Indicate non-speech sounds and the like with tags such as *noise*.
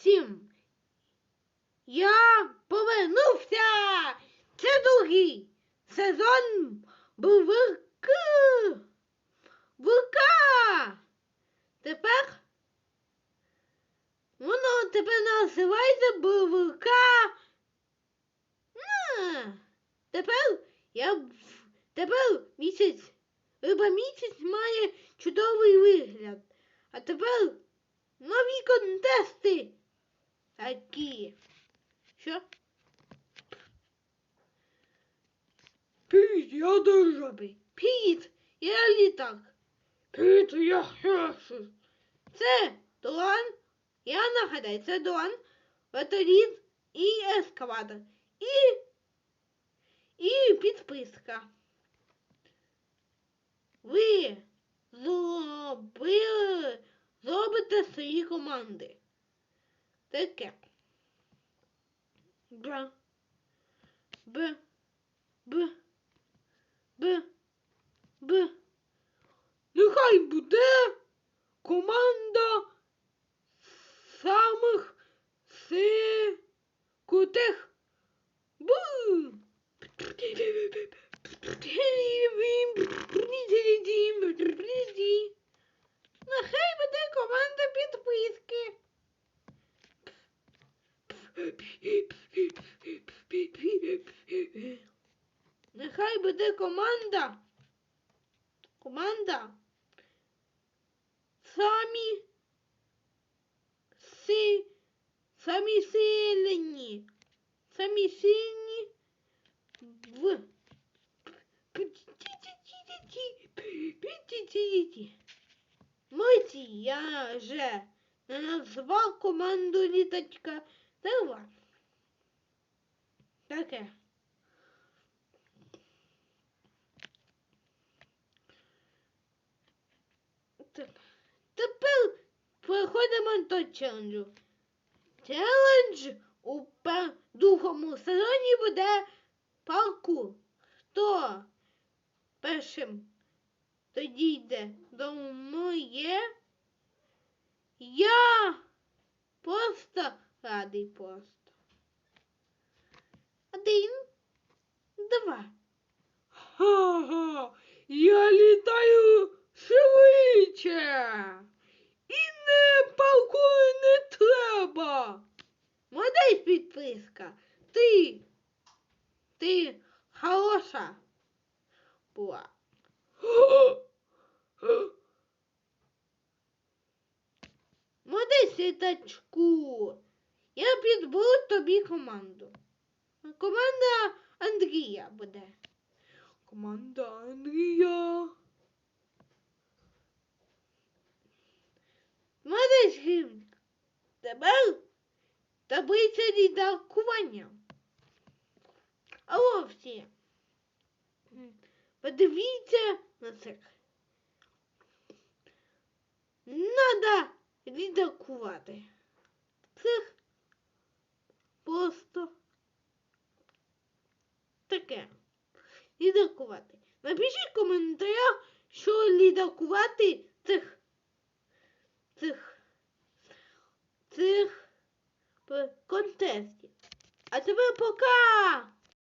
всім! Я повернувся! Це другий сезон БВК! ВК! Тепер воно тепер називається. На. Тепер я тепер місяць. Риба місяць має чудовий вигляд. А тепер нові контести. Такі. Що? Піт, я державий. Піт, я літак. Піт, я херсу. Це дрон. Я нагадаю, це дрон, вертоліт і ескаватор. І, і підписка. Ви зробили, зробите свої команди. Таке. Б. Б. Б. Б. Б. Нехай буде команда самих си крутих Б. Нехай буде команда підписки. Нехай буде команда. Команда. Самі си, самі сильні. Самі сильні в Миті я вже назвав команду літачка. Давай. Таке. Так. Тепер переходимо до челенджу. Челендж у другому сезоні буде паркур. Хто першим дійде до моє? Я просто радий просто. Один, два. Ха-ха, я літаю швидше. І не паркуру не треба. Молодець підписка. Ти. Ти хороша була. *gasps* Молодець літачку. Я підберу тобі команду. Команда Андрія буде. Команда Андрія. Молодець гімн. Тепер таблиця лідакування. Алло всі. Подивіться на це. Надо лідакувати. Це просто таке. Лідакувати. Напишіть в коментарях, що лідакувати цих цих цих п- контестів. А тепер пока!